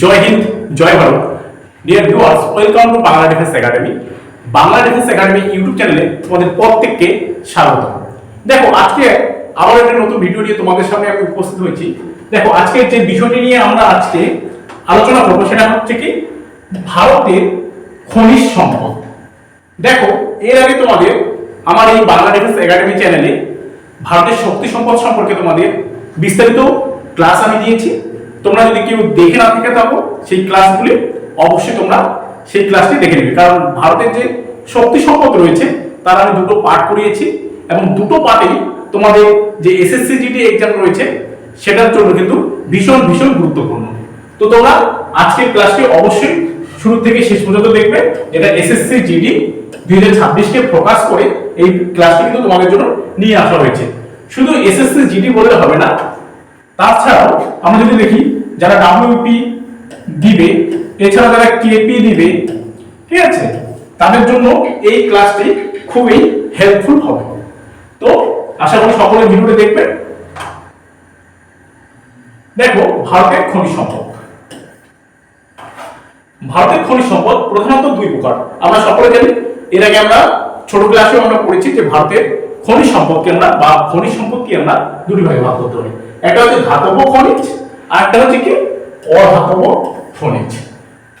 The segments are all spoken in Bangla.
Joy Hind, Joy Bharat. Dear viewers welcome to Bangla Defence Academy Bangla Defence Academy YouTube চ্যানেলে তোমাদের প্রত্যেককে স্বাগত। দেখো, আজকে আবার একটা নতুন ভিডিও নিয়ে তোমাদের সামনে আমি উপস্থিত হয়েছি। দেখো, আজকে যে বিষয়টি নিয়ে আমরা আজকে আলোচনা করব সেটা হচ্ছে কি, ভারতের খনিজ সম্পদ। দেখো, এর আগে তোমাদের আমার এই বাংলা ডিফেন্স একাডেমি চ্যানেলে ভারতের শক্তি সম্পদ সম্পর্কে তোমাদের বিস্তারিত ক্লাস আমি দিয়েছি। তোমরা যদি কেউ দেখে না থেকে থাকো সেই ক্লাসগুলি অবশ্যই তোমরা সেই ক্লাসটি দেখে নেবে। কারণ ভারতের যে শক্তি সম্পদ রয়েছে, তার আমি দুটো পার্ট করিয়েছি এবং দুটো পার্টেই তোমাদের যে এসএসসি জিডি এক্সাম রয়েছে, সেটার জন্য কিন্তু ভীষণ ভীষণ গুরুত্বপূর্ণ। তো তোমরা আজকের ক্লাসটি অবশ্যই শুরু থেকে শেষ পর্যন্ত দেখবে। এটা এসএসসি জিডি দুই হাজার ছাব্বিশকে ফোকাস করে এই ক্লাসটি কিন্তু তোমাদের জন্য নিয়ে আসা হয়েছে। শুধু এসএসসি জিডি বললে হবে না, তাছাড়াও আমরা যদি দেখি যারা ডাব্লিউপি দিবে, এছাড়া যারা কেপি দিবে, ঠিক আছে? তাদের জন্য এই ক্লাসটি খুবই হেল্পফুল হবে। তো আশা করি সকলে ভিডিওটি দেখবেন। দেখো, ভারতের খনিজ সম্পদ। ভারতের খনিজ সম্পদ প্রধানত দুই প্রকার। আমরা সকলে জানি, এর আগে আমরা ছোট ক্লাসে আমরা পড়েছি যে ভারতের খনিজ সম্পদকে আমরা বা খনিজ সম্পদকে আমরা দুটি ভাগে ভাগ করতে পারি। একটা হচ্ছে ধাতব খনিজ আর একটা হচ্ছে কি অধাতব খনিজ।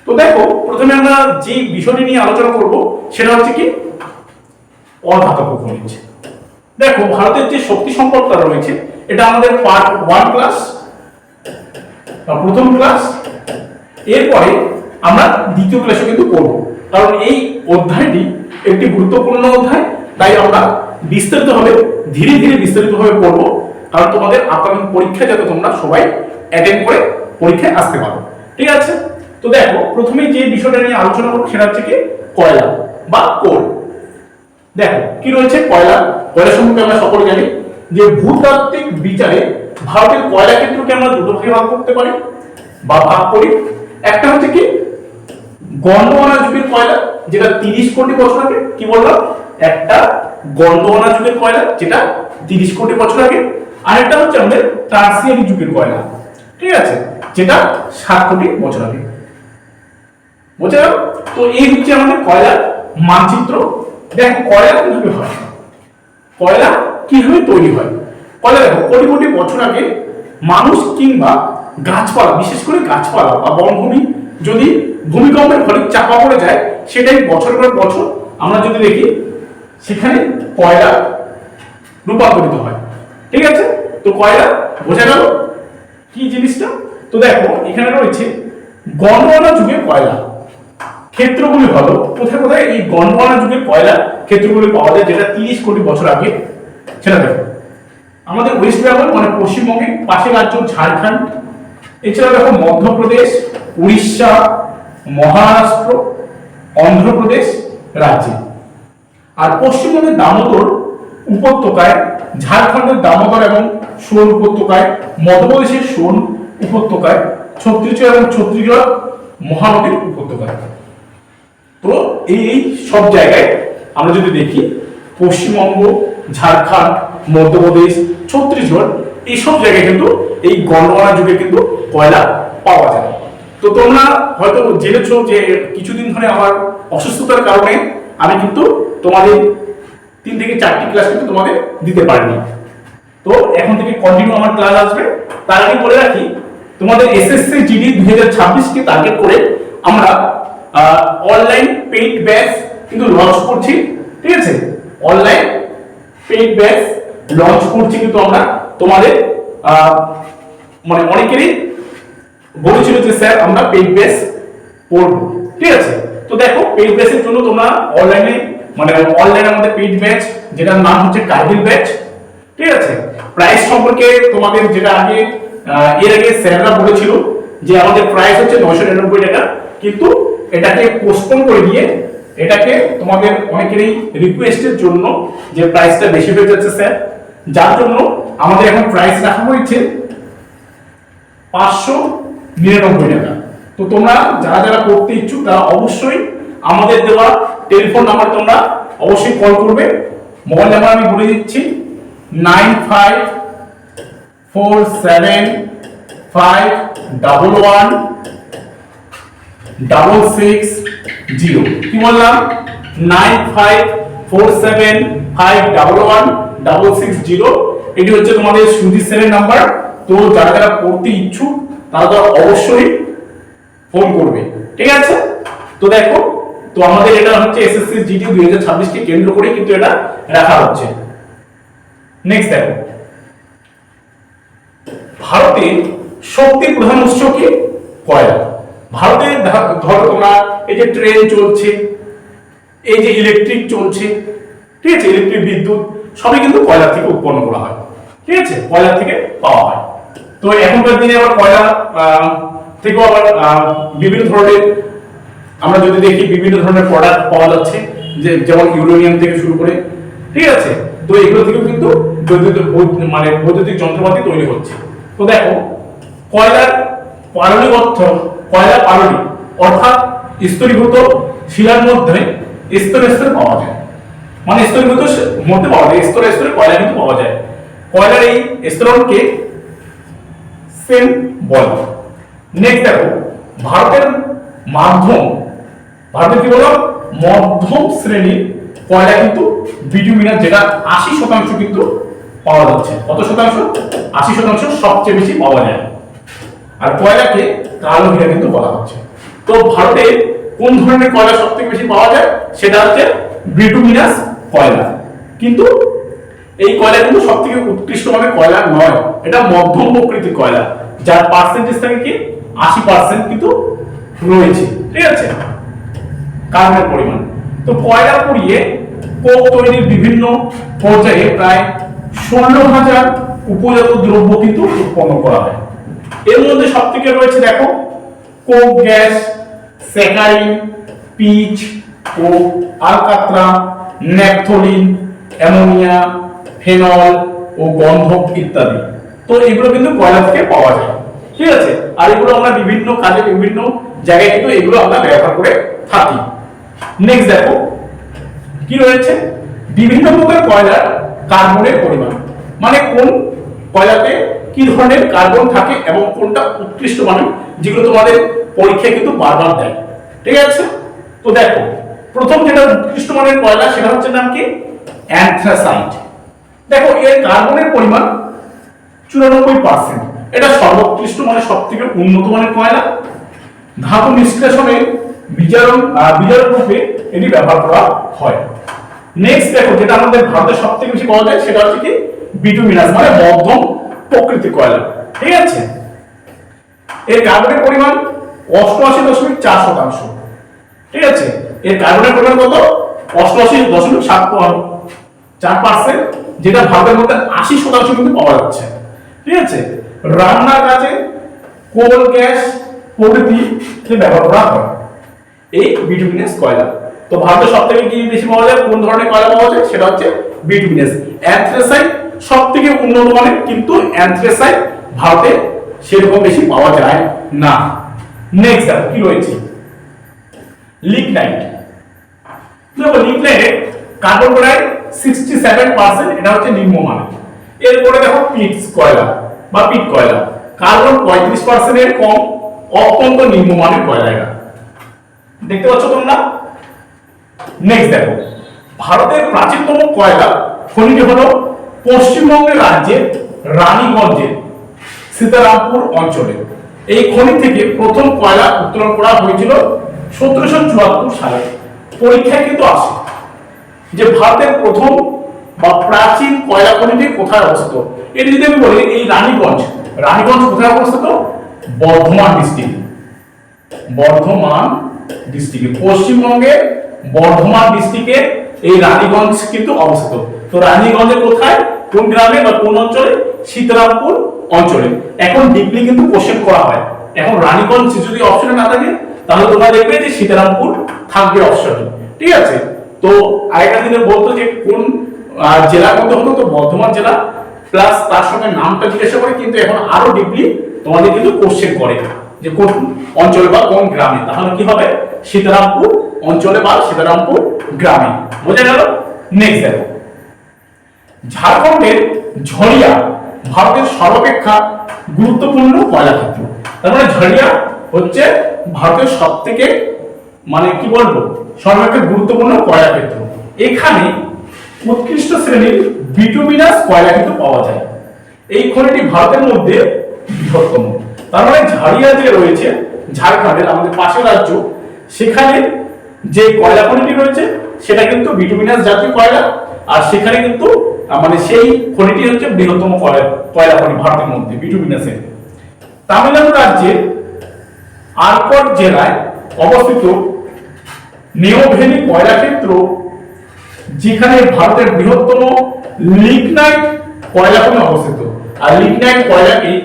তো দেখো, প্রথমে আমরা যে বিষয়টি নিয়ে আলোচনা করব, সেটা হচ্ছে কি অধাতব খনিজ। দেখো, ভারতের যে শক্তি সম্পদটা রয়েছে, এটা আমাদের পার্ট ওয়ান ক্লাস প্রথম ক্লাস এরপরে আমরা দ্বিতীয় ক্লাসে কিন্তু পড়ব কারণ এই অধ্যায়টি একটি গুরুত্বপূর্ণ অধ্যায়, তাই আমরা বিস্তারিতভাবে, ধীরে ধীরে বিস্তারিতভাবে পড়ব, কারণ তোমাদের আপকামিং পরীক্ষা যাতে তোমরা সবাই অ্যাটেন্ড করে পরীক্ষায় আসতে পারো। ঠিক আছে? তো দেখো প্রথমে যে বিষয়টা নিয়ে আলোচনা করব সেটা হচ্ছে কি? কয়লা বা কোল। দেখো, কি রয়েছে কয়লা? কয়লা সম্পর্কে আমরা সকলে জানি যে ভূতাত্ত্বিক বিচারে ভারতের কয়লা ক্ষেত্রকে আমরা দুটো ভাগে ভাগ করতে পারি বা ভাগ করি। একটা হচ্ছে কি? গন্ডোয়ানা যুগের কয়লা, যেটা তিরিশ কোটি বছর আগে, কি বললাম? একটা গন্ডোয়ানা যুগের কয়লা, যেটা তিরিশ কোটি বছর আগে, আরেকটা হচ্ছে আমাদের টার্সিয়ারি যুগের কয়লা, ঠিক আছে, যেটা সাত কোটি বছর আগে। বুঝে গেল তো এই হচ্ছে আমাদের কয়লার মানচিত্র। দেখো, কয়লা কীভাবে হয়? কয়লা কীভাবে তৈরি হয়? কয়লা দেখো, কোটি কোটি বছর আগে মানুষ কিংবা গাছপালা, বিশেষ করে গাছপালা বা বনভূমি, যদি ভূমিকম্পের ফলে চাপা পড়ে যায়, সেটাই বছর পর বছর আমরা যদি দেখি সেখানে কয়লা রূপান্তরিত হয়। ঠিক আছে? তো কয়লা, বোঝা গেল? কি জিনিসটা? তো দেখো, এখানে রয়েছে গণনা যুগে কয়লা। ক্ষেত্রগুলি হলো, কোথায় কোথায় এই গন্ডওয়ালা যুগে কয়লা ক্ষেত্রগুলি পাওয়া যায়, যেটা তিরিশ কোটি বছর আগে, সেটা দেখো। আমাদের ওয়েস্ট বেঙ্গল মানে পশ্চিমবঙ্গের পাশের রাজ্য ঝাড়খণ্ড এছাড়া দেখো মধ্যপ্রদেশ, উড়িষ্যা, মহারাষ্ট্র, অন্ধ্রপ্রদেশ রাজ্যে। আর পশ্চিমবঙ্গের দামোদর উপত্যকায়, ঝাড়খণ্ডের দামোদর এবং সোন উপত্যকায়, মধ্যপ্রদেশের সোন উপত্যকায়, ছত্তিশগড় এবং ছত্তিশগড় মহানদীর উপত্যকায়। তো এই এই সব জায়গায় আমরা যদি দেখি, পশ্চিমবঙ্গ, ঝাড়খণ্ড, মধ্যপ্রদেশ, ছত্তিশগড় এইসব জায়গায় কিন্তু এই গণনা যুগে কিন্তু কয়লা পাওয়া যায়। তো তোমরা হয়তো জেনেছো যে কিছুদিন ধরে আমার অসুস্থতার কারণে আমি কিন্তু তোমাদের তিন থেকে চারটি ক্লাস কিন্তু তোমাদের দিতে পারিনি। তো এখন থেকে কন্টিনিউ আমার ক্লাস আসবে। তার আগে বলে রাখি, তোমাদের এসএসসি জিডি দুই হাজার ছাব্বিশকে টার্গেট করে আমরা অনলাইন পেইড ব্যাচ কিন্তু লঞ্চ করছি, ঠিক আছে? অনলাইন পেইড ব্যাচ লঞ্চ করছি কিন্তু আমরা তোমাদের মানে অনেকেরই বলেছিল যে, স্যার, আমরা পেইড ব্যাচ পড়ব ঠিক আছে? তো দেখো পেইড ব্যাচের জন্য তোমরা অনলাইনে মানে অনলাইনে আমাদের পেইড ব্যাচ যেটার নাম হচ্ছে কার্গিল ব্যাচ ঠিক আছে? প্রাইস সম্পর্কে তোমাদের যেটা আগে এর আগে স্যাররা বলেছিল যে আমাদের প্রাইস হচ্ছে নয়শো নিরানব্বই টাকা, কিন্তু এটাকে পোস্টপোন করে দিয়ে এটাকে তোমাদের অনেকেরই রিকোয়েস্টের জন্য যে প্রাইসটা বেশি হয়ে যাচ্ছে স্যার, যার জন্য আমাদের এখন প্রাইস রাখা হয়েছে পাঁচশো নিরানব্বই টাকা। তো তোমরা যারা যারা করতে ইচ্ছুক, তারা অবশ্যই আমাদের দেওয়া টেলিফোন নাম্বার তোমরা অবশ্যই কল করবে। মোবাইল নাম্বার আমি বলে দিচ্ছি nine five four seven five double one double six zero কি বললাম? Nine five four seven five double one double six zero এটি হচ্ছে তোমাদের সুজিত সেনের নাম্বার তো যারা যারা পড়তে ইচ্ছুক, তারা তো অবশ্যই ফোন করবে, ঠিক আছে? তো দেখো, তো আমাদের এটা হচ্ছে এসএসসি জিডি দুই হাজার কেন্দ্র করে কিন্তু এটা রাখা হচ্ছে। নেক্সট দেখো। ভারতের শক্তির প্রধান উৎস কি? কয়লা। ভারতে ধরো তোমরা, এই যে ট্রেন চলছে, এই যে ইলেকট্রিক চলছে, ঠিক আছে? ইলেকট্রিক বিদ্যুৎ, সবই কিন্তু কয়লা থেকে উৎপন্ন করা হয়, ঠিক আছে? কয়লা থেকে পাওয়া হয়। তো এখনকার দিনে আবার কয়লা থেকেও আবার বিভিন্ন ধরনের, আমরা যদি দেখি বিভিন্ন ধরনের প্রোডাক্ট পাওয়া যাচ্ছে, যে যেমন ইউরেনিয়াম থেকে শুরু করে, ঠিক আছে? তো এগুলো থেকেও কিন্তু বৈদ্যুতিক মানে বৈদ্যুতিক যন্ত্রপাতি তৈরি হচ্ছে। তো দেখো কয়লার পাললিক অর্থ, কয়লা পাললিক অর্থাৎ স্তরীভূত শিলার মধ্যে স্তরে স্তরে পাওয়া যায়। মানে স্তরীভূত মধ্যে পাওয়া যায়, স্তরে স্তরে কয়লা কিন্তু পাওয়া যায়। কয়লার এই স্তরণকে সেন বলে। নেক্সট দেখো, ভারতের মাধ্যম, ভারতের কি বললাম? মধ্যম শ্রেণির কয়লা কিন্তু বিটুমিনাস যেটা আশি শতাংশ কিন্তু পাওয়া যাচ্ছে। কত শতাংশ? আশি শতাংশ সবচেয়ে বেশি পাওয়া যায়। আর কয়লাকে কালো হীরা কিন্তু বলা হচ্ছে। তো ভারতে কোন ধরনের কয়লা সব থেকে বেশি পাওয়া যায়? সেটা হচ্ছে বিটুমিনাস কয়লা কিন্তু এই কয়লা কিন্তু সব থেকে উৎকৃষ্ট মানের কয়লা নয়। এটা মধ্যম প্রকৃতির কয়লা। যার পার্সেন্টেজ থাকে কি? আশি পার্সেন্ট কিন্তু রয়েছে। ঠিক আছে? কার্বনের পরিমাণ। তো কয়লা পুড়িয়ে কোক তৈরির বিভিন্ন পর্যায়ে প্রায় ষোলো হাজার উপজাত দ্রব্য কিন্তু উৎপন্ন করা হয়। এর মধ্যে সব থেকে রয়েছে দেখো, কোক, গ্যাস স্যাকারিন পিচ ও আলকাত্রা ন্যাপথলিন অ্যামোনিয়া, ফেনল ও গন্ধক ইত্যাদি। তো এগুলো কিন্তু কয়লা থেকে পাওয়া যায়। ঠিক আছে? আর এগুলো আমরা বিভিন্ন কাজে বিভিন্ন জায়গায় কিন্তু এগুলো আমরা ব্যবহার করে থাকি। নেক্সট দেখো, কি রয়েছে? বিভিন্ন প্রকার কয়লার কার্বনের পরিমাণ। মানে কোন কয়লাতে কি ধরনের কার্বন থাকে এবং কোনটা উৎকৃষ্ট মানের, যেগুলো তোমাদের পরীক্ষায় কিন্তু বারবার দেয়। ঠিক আছে? তো দেখো, প্রথম যেটা উৎকৃষ্ট মানের কয়লা, সেটা হচ্ছে নাম কি? অ্যান্থ্রাসাইট দেখো, এর কার্বনের পরিমাণ চুরানব্বই পার্সেন্ট এটা সর্বোৎকৃষ্ট মানে সব থেকে উন্নত মানের কয়লা। ধাতু নিষ্কাশনে বিজারণ বিজারক রূপে এটি ব্যবহার করা হয়। নেক্সট দেখো, যেটা আমাদের ভারতে সব থেকে বেশি পাওয়া যায়, সেটা হচ্ছে কি? বিটুমিনাস মানে মধ্যম প্রকৃতির কয়লা। ঠিক আছে? এর কার্বনের পরিমাণ অষ্টআশি দশমিক চার শতাংশ। ঠিক আছে? এর কার্বনের পরিমাণ কত? অষ্টআশি দশমিক সাত চার পার্সেন্ট যেটা ভারতের মধ্যে আশি শতাংশ কিন্তু পাওয়া যাচ্ছে। ঠিক আছে? রান্নার কাজে কোল, গ্যাস, প্রভৃতি ব্যবহার করা হয়? এই বিটুমিনাস কয়লা। তো ভারতে সব থেকে কি বেশি পাওয়া যায়? কোন ধরনের কয়লা পাওয়া যায়? সেটা হচ্ছে বিটুমিনাস অ্যান্থ্রাসাইট সব থেকে উন্নত মানের, কিন্তু অ্যান্থ্রাসাইট ভারতে সেরকম বেশি পাওয়া যায় না। নেক্সট দেখো, কি রয়েছে? লিগনাইট। দেখো, লিগনাইটে carbon chloride sixty seven percent এটা হচ্ছে নিম্নমানের। এরপরে দেখো পিটস কয়লা। বা পিট কয়লা। কার্বন পঁয়ত্রিশ পার্সেন্টের কম অত্যন্ত নিম্নমানের কয়লা এটা দেখতে পাচ্ছ তোমরা? নেক্সট দেখো। ভারতের প্রাচীনতম কয়লা খনিটি হলো পশ্চিমবঙ্গের রাজ্যের রানীগঞ্জের সীতারামপুর অঞ্চলে। এই খনি থেকে প্রথম কয়লা উত্তোলন করা হয়েছিল সতেরোশো চুয়াত্তর সালে। পরীক্ষায় কিন্তু আসে যে ভারতের প্রথম বা প্রাচীন কয়লা খনিটি কোথায় অবস্থিত? এটি যদি আমি বলি, এই রানীগঞ্জ। রানীগঞ্জ কোথায় অবস্থিত? বর্ধমান ডিস্ট্রিক্ট বর্ধমান ডিস্ট্রিক্টে পশ্চিমবঙ্গে বর্ধমান ডিস্ট্রিক্টে এই রানীগঞ্জ কিন্তু অবস্থিত। তো রানীগঞ্জে কোথায়? কোন গ্রামে বা কোন অঞ্চলে? সীতারামপুর অঞ্চলে। এখন ডিপলি কিন্তু কোশ্চেন করা হয়। এখন রানীগঞ্জ যদি অপশনে না থাকে, তাহলে তোমরা দেখবে যে সীতারামপুর থাকবে অপশনে ঠিক আছে? তো আগেকার দিনে বলতো যে কোন জেলার মধ্যে হতো তো বর্ধমান জেলা প্লাস তার সঙ্গে নামটা জিজ্ঞাসা করে, কিন্তু এখন আরও ডিপলি তোমাদের কিন্তু কোশ্চেন করে যে কোন অঞ্চলে বা কোন গ্রামে? তাহলে কি হবে? সীতারামপুর অঞ্চলে বা সীতারামপুর গ্রামে। বোঝা গেল? নেক্সট দেখো। ঝাড়খণ্ডের ঝরিয়া ভারতের সর্বাপেক্ষা গুরুত্বপূর্ণ কয়লা ক্ষেত্র। তার মানে ঝাড়িয়া হচ্ছে ভারতের সব থেকে মানে কি বলব? সর্বাপেক্ষা গুরুত্বপূর্ণ কয়লা ক্ষেত্র। এখানে উৎকৃষ্ট শ্রেণির বিটুমিনাস কয়লা কিন্তু পাওয়া যায়। এই খনিটি ভারতের মধ্যে বৃহত্তম। তার মানে ঝাড়িয়া যে রয়েছে, ঝাড়খণ্ডের আমাদের পাশের রাজ্য, সেখানে যে কয়লা খনিটি রয়েছে, সেটা কিন্তু বিটুমিনাস জাতীয় কয়লা, আর সেখানে কিন্তু মানে সেই খনিটি হচ্ছে বৃহত্তম কয়লা কয়লা খনি ভারতের মধ্যে, বিটুমিনাসের। তামিলনাড়ু রাজ্যের আরকট জেলায় অবস্থিত নেওভেলি কয়লা ক্ষেত্র যেখানে ভারতের বৃহত্তম লিগনাইট কয়লা খনি অবস্থিত। আর লিগনাইট কয়লাকে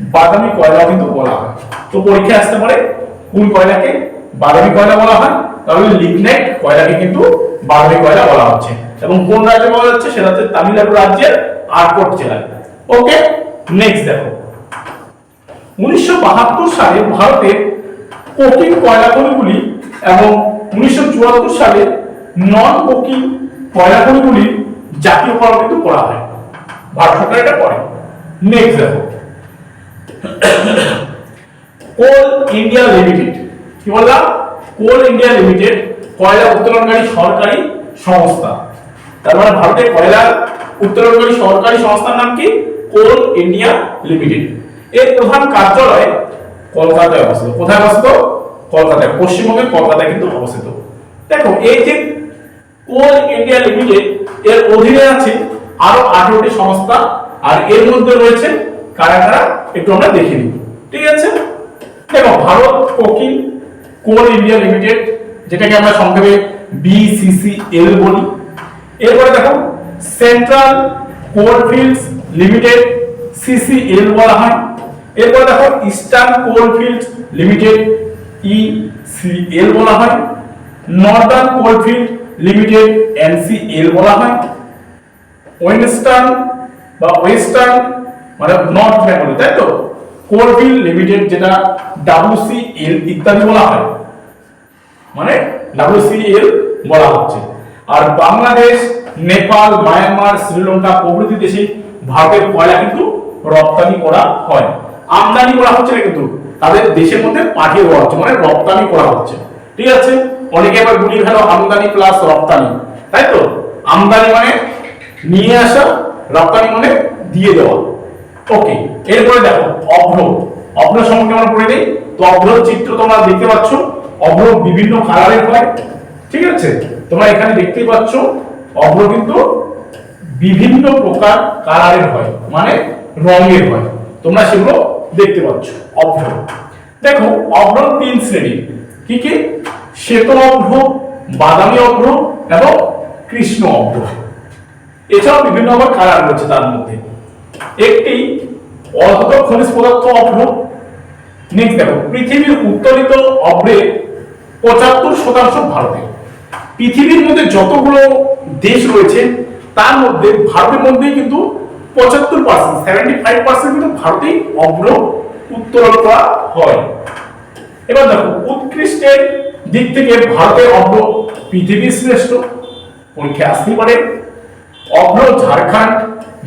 বাদামি কয়লা কিন্তু বলা হয়। তো পরীক্ষায় আসতে পারে কোন কয়লাকে বাদামি কয়লা বলা হয়? তাহলে লিগনাইট কয়লাকে কিন্তু বাদামি কয়লা বলা হচ্ছে। এবং কোন রাজ্যে বলা হচ্ছে? সেটা হচ্ছে তামিলনাড়ু রাজ্যের আরকট জেলায়। ওকে নেক্সট দেখো। উনিশশো বাহাত্তর সালে ভারতের কোকিং কয়লা খনিগুলি এবং উনিশশো চুয়াত্তর সালে নন কোকিং খনিগুলির জাতীয়করণ কিন্তু করা হয়। ভারত সরকার এটা করে নেক্সট দেখো। Coal India Limited. কি বললাম কোল ইন্ডিয়া লিমিটেড, কয়লা উত্তোলনকারী সরকারি সংস্থা। তার মানে ভারতের কয়লা উত্তোলনকারী সরকারি সংস্থার নাম কি? Coal India Limited. এর প্রধান কার্যালয় কলকাতায় অবস্থিত। কোথায় অবস্থিত? কলকাতায়, পশ্চিমবঙ্গের কলকাতায় কিন্তু অবস্থিত। দেখো, এই যে কোল ইন্ডিয়া লিমিটেড এর অধীনে আছে আরও আঠারোটি সংস্থা, আর এর মধ্যে রয়েছে কারা কারা একটু আমরা দেখে নিই। ঠিক আছে? দেখো, Bharat Coking Coal India Limited যেটাকে আমরা সংক্ষেপে বিসিসিএল বলি। এরপরে দেখো Central Coal Fields Limited CCL বলা হয়। এরপরে দেখো ইস্টার্ন কোলফিল্ডস লিমিটেড ইসিএল বলা হয়। নর্দার্ন কোলফিল্ড লিমিটেড এনসিএল বলা হয়। ওয়েস্টার্ন বা ওয়েস্টার্ন মানে নর্থ বেঙ্গল তাই তো? কোলফিল্ড লিমিটেড যেটা ডাব্লিউসিএল ইত্যাদি বলা হয়। মানে ডাব্লিউসিএল বলা হচ্ছে। আর বাংলাদেশ, নেপাল, মায়ানমার, শ্রীলঙ্কা প্রভৃতি দেশে ভারতের কয়লা কিন্তু রপ্তানি করা হয়। আমদানি করা হচ্ছে না কিন্তু, তাদের দেশের মধ্যে পাঠিয়ে দেওয়া হচ্ছে মানে রপ্তানি করা হচ্ছে। ঠিক আছে? অনেকে আবার গুলি ভালো আমদানি প্লাস রপ্তানি। তাই তো? আমদানি মানে নিয়ে আসা, রপ্তানি মানে দিয়ে দেওয়া। ওকে এরপরে দেখো, অভ্র। অভ্র সম্পর্কে আমরা পড়ে নেই। তো অভ্র চিত্র তোমরা দেখতে পাচ্ছ। অভ্র বিভিন্ন কালারের হয়, ঠিক আছে? তোমরা এখানে দেখতেই পাচ্ছ, অভ্র কিন্তু বিভিন্ন প্রকার কালারের হয় মানে রঙের হয়। তোমরা সেগুলো দেখতে পাচ্ছ, অভ্র। দেখো, অভ্র তিন শ্রেণির কি কি? শ্বেত অভ্র, বাদামি অভ্র এবং কৃষ্ণ অভ্র। এছাড়াও বিভিন্ন আবার কালার রয়েছে তার মধ্যে। একটি অর্ধ খনিজ পদার্থ অভ্র। নেক্সট দেখো, পৃথিবীর উত্তোলিত অভ্রে পঁচাত্তর শতাংশ ভারতে। পৃথিবীর মধ্যে যতগুলো দেশ রয়েছে, তার মধ্যে ভারতের মধ্যেই কিন্তু পঁচাত্তর পার্সেন্ট সেভেন্টি ফাইভ পার্সেন্ট কিন্তু ভারতেই অভ্র উত্তোলন করা হয়। এবার দেখো, উৎকৃষ্টের দিক থেকে ভারতের অভ্র পৃথিবীর শ্রেষ্ঠ। পরীক্ষায় আসতেই পারে। অভ্র ঝাড়খণ্ড,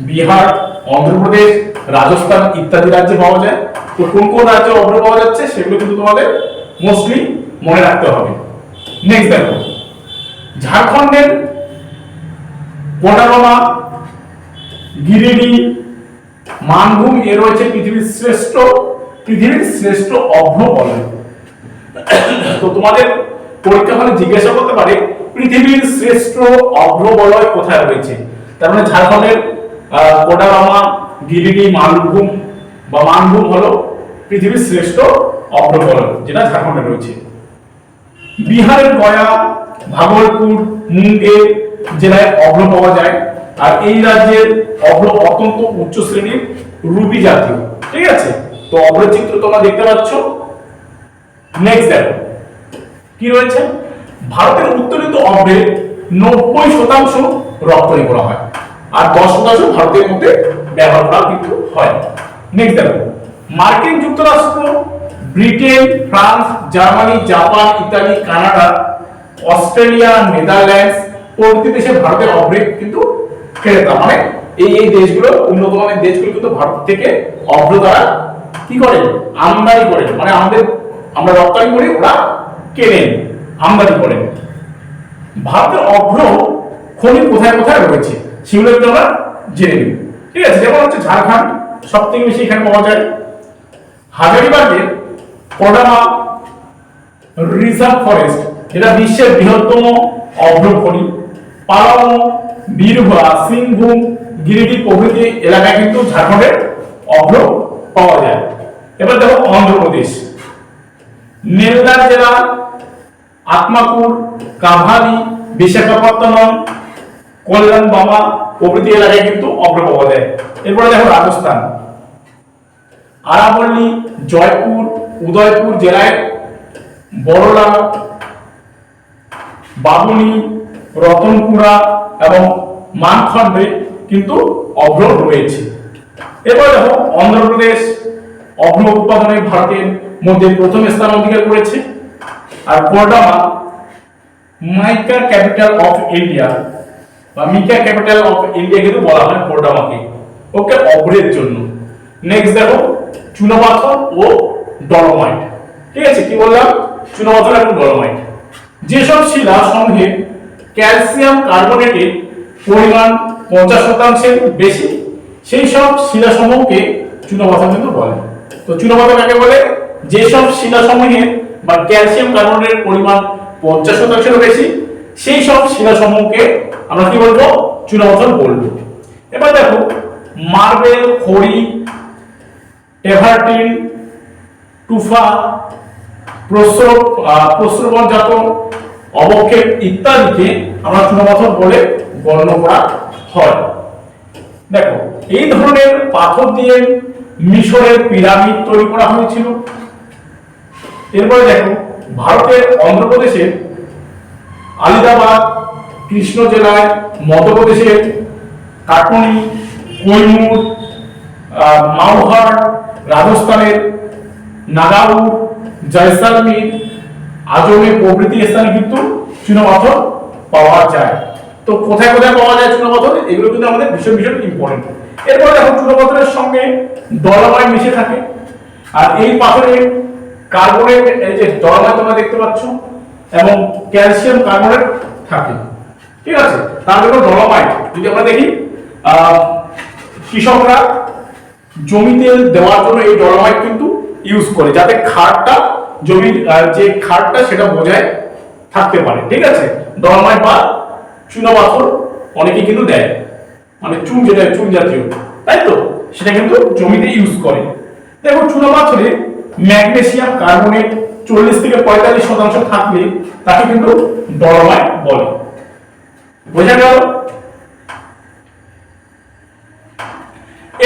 বিহার, অন্ধ্রপ্রদেশ, রাজস্থান ইত্যাদি রাজ্যে পাওয়া যায়। তো কোন কোন রাজ্যে অভ্র পাওয়া যাচ্ছে সেগুলো কিন্তু তোমাদের মোস্টলি মনে রাখতে হবে। নেক্সট দেখো। ঝাড়খণ্ডের কোটারমা, গিরিডি, মানভূম, এ রয়েছে পৃথিবীর শ্রেষ্ঠ পৃথিবীর শ্রেষ্ঠ অভ্র বলয় তো তোমাদের পরীক্ষা হলে জিজ্ঞাসা করতে পারে পৃথিবীর শ্রেষ্ঠ অভ্র বলয় কোথায় রয়েছে? তার মানে ঝাড়খণ্ডের আহ, কোডারামা গিরিডি মানভূম বা মানভূম হলো পৃথিবীর শ্রেষ্ঠ অভ্র বলয় যেটা ঝাড়খণ্ডে রয়েছে। বিহারের গয়া ভাগলপুর মুঙ্গের জেলায় অভ্র পাওয়া যায় আর এই রাজ্যের অভ্র অত্যন্ত উচ্চ শ্রেণির রুবি জাতীয়। ঠিক আছে? তো অভ্র চিত্র তোমরা দেখতে পাচ্ছ নেক্সট দেখো কি রয়েছে? ভারতের উত্তোলিত অভ্রে নব্বই শতাংশ রপ্তানি করা হয় আর দশ শতাংশ ভারতের মধ্যে ব্যবহার করা কিন্তু হয়। নেক্সট দেখো মার্কিন যুক্তরাষ্ট্র, Britain, France, Germany, Japan, Italy, Canada, Australia, Netherlands প্রভৃতি দেশে ভারতের অভ্রে কিন্তু ক্রেতা মানে এই এই দেশগুলো উন্নত মানের দেশগুলো কিন্তু ভারত থেকে অভ্র দ্বারা কি করেন? আমদানি করেন। মানে আমাদের আমরা রপ্তানি করি, ওরা কেনেন আমদানি করেন ভারতের অভ্র খনি কোথায় কোথায় রয়েছে, সেগুলো একটু আমরা জেনে নিই। ঠিক আছে, যেমন হচ্ছে ঝাড়খণ্ড সব থেকে বেশি এখানে পাওয়া যায়। হাজারিবাগের কোডামা রিজার্ভ ফরেস্ট এটা বিশ্বের বৃহত্তম অভ্র খনি। পালামো বীরভা সিংভূম গিরিডি প্রভৃতি এলাকায় কিন্তু ঝাড়খণ্ডের অভ্র পাওয়া যায়। এবার দেখো অন্ধ্রপ্রদেশ। নেলদার জেলা আত্মাকুর কাভালি, বিশাখাপত্তনম, কল্যাণ বামা প্রভৃতি এলাকায় কিন্তু অভ্র পাওয়া যায়। এরপরে দেখো রাজস্থান। আরাবল্লী জয়পুর, উদয়পুর জেলায় বড়লা বাবুনি রতনপুরা এবং মানখণ্ডে কিন্তু অভ্র রয়েছে। এরপর দেখো অন্ধ্রপ্রদেশ অভ্র উৎপাদনে ভারতের মধ্যে প্রথম স্থান অধিকার করেছে। আর Koderma mica capital of India. বা মিকা ক্যাপিটাল অফ ইন্ডিয়া কিন্তু বলা হয় কোডামাকে ওকে অভ্রের জন্য। নেক্সট দেখো, চুনাপাথর ও ডলোমাইট। ঠিক আছে, কি বললাম? চুনাপাথর এবং ডলোমাইট। যেসব শিলা সমূহে ক্যালসিয়াম কার্বনেটের পরিমাণ পঞ্চাশ শতাংশের বেশি, সেই সব শিলা সমূহকে চুনাপাথর কিন্তু বলে। তো চুনাপাথর কাকে বলে? যেসব শিলা সমূহে বা ক্যালসিয়াম কার্বনেটের পরিমাণ পঞ্চাশ শতাংশের বেশি, সেই সব শিলা সমূহকে আমরা কি বলব? চুনাপাথর বলব। এবার দেখো, মার্বেল, খড়ি টেভার্টিন টুফা প্রস্রব প্রস্রবণজাত অবক্ষেপ ইত্যাদিকে আমরা চুনাপাথর বলে গণ্য করা হয়। দেখো, এই ধরনের পাথর দিয়ে মিশরের পিরামিড তৈরি করা হয়েছিল। এরপরে দেখো, ভারতের অন্ধ্রপ্রদেশের আলিদাবাদ, কৃষ্ণ জেলায় মধ্যপ্রদেশের কাটনি, কৈমুর মাওহার, রাজস্থানের নাগাউর, জয়সালমীর আজমে প্রভৃতি স্থানে কিন্তু চুনাপাথর পাওয়া যায়। তো কোথায় কোথায় পাওয়া যায় চুনাপাথর? এগুলো কিন্তু আমাদের ভীষণ ভীষণ ইম্পর্টেন্ট এরপর দেখো, চুনাপাথরের সঙ্গে ডলামাইট মিশে থাকে। আর এই পাথরে কার্বনেট, এই যে ডলামাইট তোমরা দেখতে পাচ্ছ, এবং ক্যালসিয়াম কার্বনেট থাকে। ঠিক আছে? তার জন্য ডলামাইট যদি আমরা দেখি কৃষকরা জমিতে দেওয়ার জন্য এই ডলামাইট কিন্তু ইউজ করে, যাতে খাড়টা জমির যে খাড়টা সেটা বজায় থাকতে পারে। ঠিক আছে? ডলামাইট বা চুনা পাথর অনেকে কিন্তু দেয়। মানে চুন যেটা, চুন জাতীয়। তাই তো? সেটা কিন্তু জমিতে ইউজ করে। দেখো চুনা পাথরে ম্যাগনেসিয়াম কার্বনেট চল্লিশ থেকে পঁয়তাল্লিশ শতাংশ থাকলে তাকে কিন্তু ডলামাইট বলে। বোঝা গেল?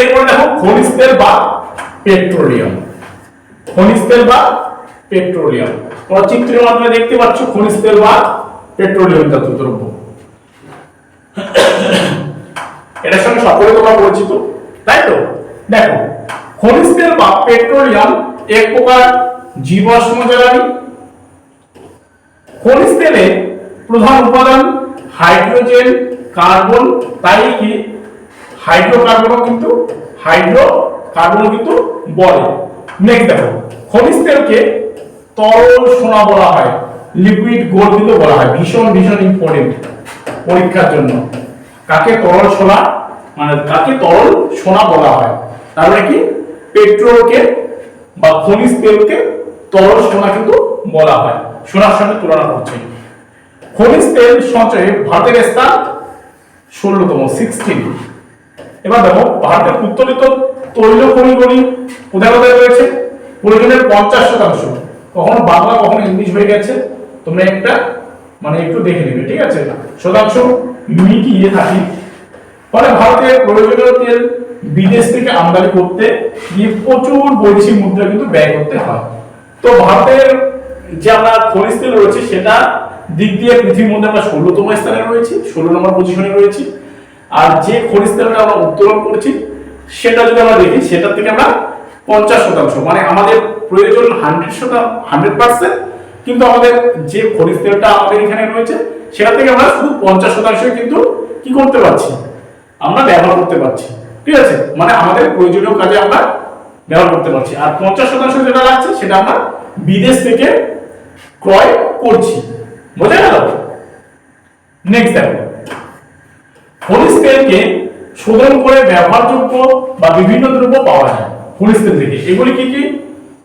এরপর দেখো, খনিজ তেল বা পেট্রোলিয়াম। খনিজ তেল বা পেট্রোলিয়াম। তোমরা চিত্রের মাধ্যমে দেখতে পাচ্ছ, খনিজ তেল বা পেট্রোলিয়াম জাতীয় দ্রব্য। এটার সঙ্গে সকলে তোমরা পরিচিত, তাই তো? দেখো, খনিজ তেল বা পেট্রোলিয়াম এক প্রকার জীবাশ্ম জ্বালানি খনিজ তেলে প্রধান উপাদান হাইড্রোজেন, কার্বন, তাই কি? হাইড্রোকার্বনও কিন্তু হাইড্রোকার্বনও কিন্তু বলে। নেক্সট দেখো, খনিজ তেলকে তরল সোনা বলা হয় লিকুইড কিন্তু বলা হয়, ভীষণ ভীষণ ইম্পর্টেন্ট পরীক্ষার জন্য। কাকে তরল সোনা মানে কাকে তরল সোনা বলা হয়? তার মানে কি? পেট্রোলকে বা খনিজ তেলকে তরল সোনা কিন্তু বলা হয়। সোনার সঙ্গে তুলনা করছে। খনিজ তেল সঞ্চয়ে ভারতের স্থান ষোলোতম সিক্সটিন এবার দেখো, ভারতের উত্তোলিত তৈল খনিগুলি কোথায় রয়েছে? প্রয়োজনের পঞ্চাশ শতাংশ। কখনো বাংলা, কখনো ইংলিশ হয়ে গেছে। তোমরা একটা মানে একটু দেখে নেবে, ঠিক আছে? শতাংশ মিটিয়ে থাকি। ফলে ভারতের প্রয়োজনীয় তেল বিদেশ থেকে আমদানি করতে গিয়ে প্রচুর বৈদেশিক মুদ্রা কিন্তু ব্যয় করতে হয়। তো ভারতের যে আমরা খনিজ তেল রয়েছে, সেটা দিক দিয়ে পৃথিবীর মধ্যে আমরা ষোলোতম স্থানে রয়েছি, ষোলো নম্বর পজিশনে রয়েছি। আর যে খনিজ তেলটা আমরা উত্তোলন করছি, সেটা যদি আমরা দেখি, সেটার থেকে আমরা পঞ্চাশ শতাংশ মানে আমাদের প্রয়োজন হান্ড্রেড শতাংশ হান্ড্রেড পার্সেন্ট কিন্তু আমাদের যে খনিজ তেলটা আমাদের এখানে রয়েছে, সেটা থেকে আমরা শুধু পঞ্চাশ শতাংশ কিন্তু কি করতে পারছি? আমরা ব্যবহার করতে পারছি। ঠিক আছে? মানে আমাদের প্রয়োজনীয় কাজে আমরা ব্যবহার করতে পারছি। আর পঞ্চাশ শতাংশ যেটা লাগছে, সেটা আমরা বিদেশ থেকে ক্রয় করছি। বোঝা গেল? নেক্সট দেখো। খনিজ তেলকে শোধন করে ব্যবহারযোগ্য বা বিভিন্ন দ্রব্য পাওয়া যায় খনিজ তেল থেকে। এগুলি কি কি?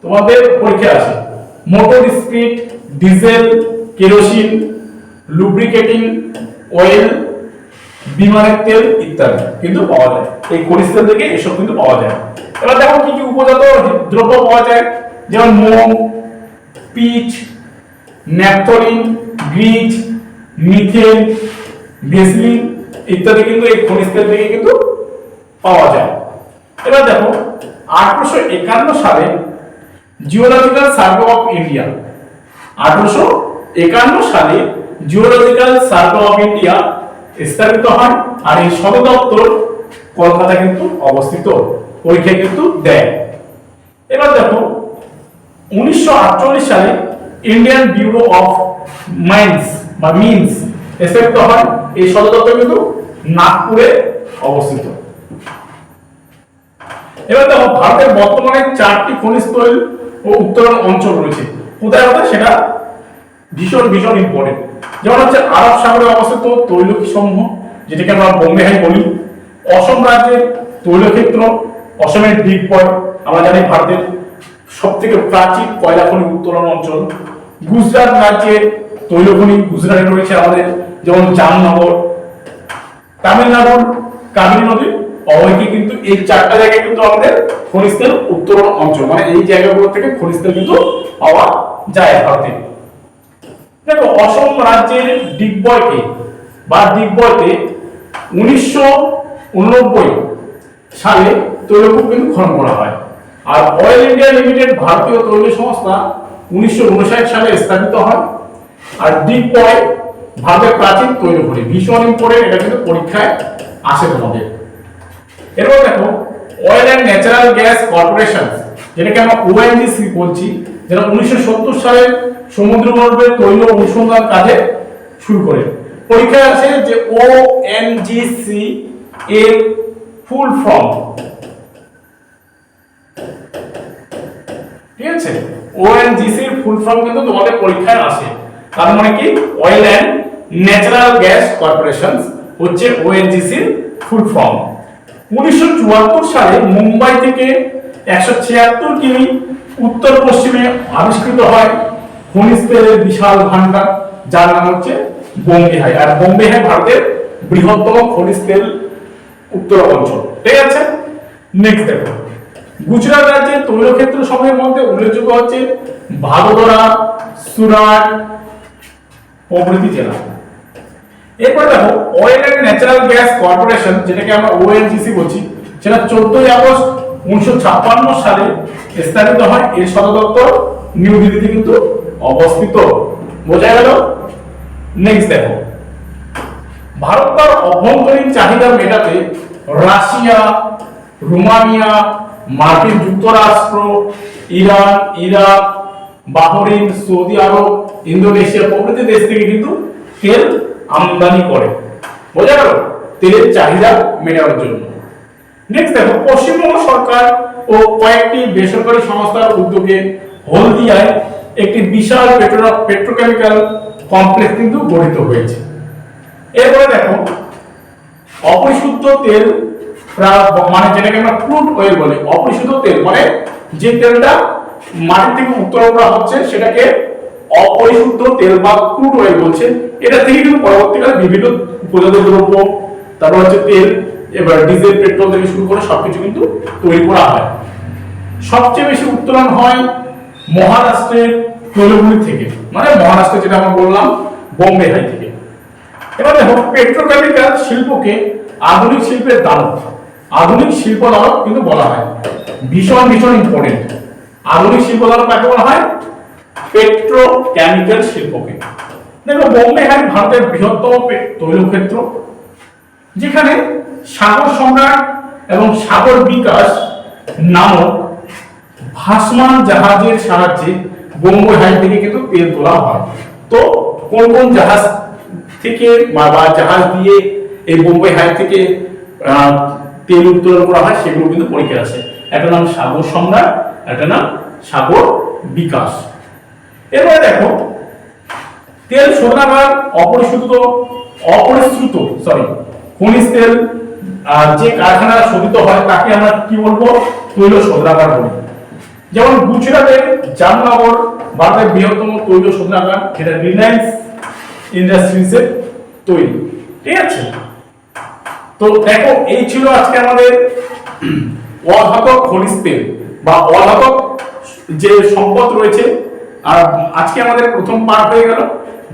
তোমাদের পরীক্ষা আছে। Motor speed diesel kerosene lubricating oil বিমানের তেল ইত্যাদি কিন্তু পাওয়া যায়। এই খনিজ তেল থেকে এসব কিন্তু পাওয়া যায়। এবার দেখো কি কি উপজাত দ্রব্য পাওয়া যায়। যেমন মোম pitch, naphthalene grease methane, vaseline ইত্যাদি কিন্তু এই খনিজ তেল থেকে কিন্তু পাওয়া যায়। এবার দেখো, আঠারোশো একান্ন সালে জিওলজিক্যাল সার্ভে অফ ইন্ডিয়া আঠারোশো একান্ন সালে জিওলজিক্যাল সার্ভে অফ ইন্ডিয়া স্থাপিত হয় আর এই সদর দপ্তর কলকাতা কিন্তু অবস্থিত, পরীক্ষা কিন্তু দেয়। এবার দেখো, উনিশশো আটচল্লিশ সালে ইন্ডিয়ান ব্যুরো অফ মাইন্স বা মিনস স্থাপিত হয়। এই সদর দপ্তর কিন্তু নাগপুরে অবস্থিত। এবার দেখো, ভারতের বর্তমানে চারটি খনিজ তৈল ও উত্তরণ অঞ্চল রয়েছে। কোথায় কোথায়? সেটা ভীষণ ভীষণ ইম্পর্টেন্ট যেমন হচ্ছে আরব সাগরে অবস্থিত তৈলকি সমূহ, যেটাকে আমরা বোম্বে হাই বলি। অসম রাজ্যের তৈলক্ষেত্র, অসমের দ্বীপপয় আমরা জানি ভারতের সব থেকে প্রাচীন কয়লা খনি উত্তোলন অঞ্চল। গুজরাট রাজ্যের তৈল খনি গুজরাটে রয়েছে আমাদের, যেমন জামনগর। তামিলনাড়ুর কাবেরী নদীর অবৈকে কিন্তু এই চারটা জায়গায় কিন্তু আমাদের খনিজ তেল উত্তোলন অঞ্চল। মানে এই জায়গাগুলো থেকে খনিজ তেল কিন্তু পাওয়া যায় ভারতে। দেখো, অসম রাজ্যের ডিগবয়কে বা ডিগবয়তে উনিশশো উননব্বই সালে তৈলকূপ কিন্তু খনন করা হয়। আর অয়েল ইন্ডিয়া লিমিটেড ভারতীয় তৈল সংস্থা উনিশশো উনষাট সালে স্থাপিত হয়। আর ডিগবয় ভারতের প্রাচীন তৈল খনি ভীষণ ইম্পর্টেন্ট এটা কিন্তু পরীক্ষায় আসে তোমাদের। এরপর দেখো Oil and Natural Gas Corporation যেটাকে আমরা ওএনজিসি বলছি, যেটা উনিশশো সত্তর সালে সমুদ্রগর্ভের তৈল অনুসন্ধান কাজে শুরু করে। পরীক্ষায় আছে যে ও এনজিসি এর ফুল ফর্ম। ঠিক আছে? ওএনজিসি এর ফুল ফর্ম কিন্তু তোমাদের পরীক্ষায় আসে। তার মানে কি? Oil and Natural Gas Corporation হচ্ছে ওএনজিসি এর ফুল ফর্ম। উনিশশো চুয়াত্তর সালে মুম্বাই থেকে একশো ছিয়াত্তর কিমি উত্তর পশ্চিমে আবিষ্কৃত হয় খনিজ তেলের বিশাল ভান্ডার যার নাম হচ্ছে বোম্বে হাই। আর বোম্বে হাই ভারতের বৃহত্তম খনিজ তেল উত্তর অঞ্চল। ঠিক আছে? নেক্সট দেখো। গুজরাট রাজ্যের তৈলক্ষেত্র সমূহের মধ্যে উল্লেখযোগ্য হচ্ছে ভাদোদরা সুরাট প্রভৃতি জেলা। এরপর দেখো Oil and Natural Gas Corporation যেটাকে আমরা ওএনজিসি বলছি, সেটা চোদ্দই আগস্ট উনিশশো ছাপ্পান্ন সালে স্থাপিত হয়। এর সদর দপ্তর নিউ দিল্লিতে কিন্তু অবস্থিত। বোঝা গেল? নেক্সট দেখো। ভারত তার অভ্যন্তরীণ চাহিদা মেটাতে রাশিয়া, রোমানিয়া, মার্কিন যুক্তরাষ্ট্র, Iran, Iraq, Bahrain, Saudi Arab, Indonesia প্রভৃতি দেশ থেকে কিন্তু তেল আমদানি করে। বোঝা গেল? তেলের চাহিদা মেটানোর জন্য। নেক্সট দেখো, পশ্চিমবঙ্গ সরকার ও কয়েকটি বেসরকারি সংস্থার উদ্যোগে হলদিয়ায় একটি বিশাল পেট্রো পেট্রোকেমিক্যাল কমপ্লেক্স কিন্তু গঠিত হয়েছে। এরপরে দেখো, অপরিশুদ্ধ তেল মানে যেটাকে আমরা ক্রুড অয়েল বলি, অপরিশুদ্ধ তেল মানে যে তেলটা মাটি থেকে উত্তোলন করা হচ্ছে, সেটাকে অপরিশুদ্ধ তেল বা ক্রুড অয়েল বলছে। এটা থেকে কিন্তু পরবর্তীকালে বিভিন্ন উপজাত দ্রব্য, তারপর হচ্ছে তেল, এবার ডিজেল পেট্রোল থেকে শুরু করে সবকিছু কিন্তু তৈরি করা হয়। সবচেয়ে বেশি উত্তোলন হয় মহারাষ্ট্রের তৈলগুলি থেকে। মানে মহারাষ্ট্রে যেটা আমরা বললাম, বোম্বে হাই থেকে। এবার দেখো, পেট্রোকেমিক্যাল শিল্পকে আধুনিক শিল্পের দানব আধুনিক শিল্প দানব কিন্তু বলা হয়। ভীষণ ভীষণ ইম্পর্টেন্ট আধুনিক শিল্প দানব কাকে বলা হয়? পেট্রোকেমিক্যাল শিল্পকে। দেখো, বোম্বে হাই ভারতের বৃহত্তম তৈলক্ষেত্র, যেখানে সাগর সম্রাট এবং সাগর বিকাশ নামক ভাসমান জাহাজের সাহায্যে বোম্বে হাই থেকে কিন্তু তেল তোলা হয়। তো কোন কোন জাহাজ থেকে বা জাহাজ দিয়ে এই বোম্বে হাই থেকে তেল উত্তোলন করা হয় সেগুলো কিন্তু পরীক্ষা আসে। একটা নাম সাগর সম্রাট, একটা নাম সাগর বিকাশ। এরপরে দেখো, তেল শোধনাগার অপরিশ্রুত অপরিশ্রুত সরি খনিজ তেল যে কারখানা শোধিত হয় তাকে আমরা কি বলব? তৈল শোধনাগার বলি। যেমন গুজরাটের জামনগর ভারতের বৃহত্তম তৈল শোধনাগার, যেটা রিলায়েন্স ইন্ডাস্ট্রিজের তৈরি। ঠিক আছে? তো দেখো, এই ছিল আজকে আমাদের অধাতক খনিজ তেল বা অধাতক যে সম্পদ রয়েছে। আর আজকে আমাদের প্রথম পার্ট হয়ে গেল।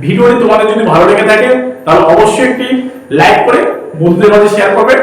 ভিডিওটি তোমাদের যদি ভালো লেগে থাকে, তাহলে অবশ্যই একটি লাইক করে বন্ধুদের মাঝে শেয়ার করবে।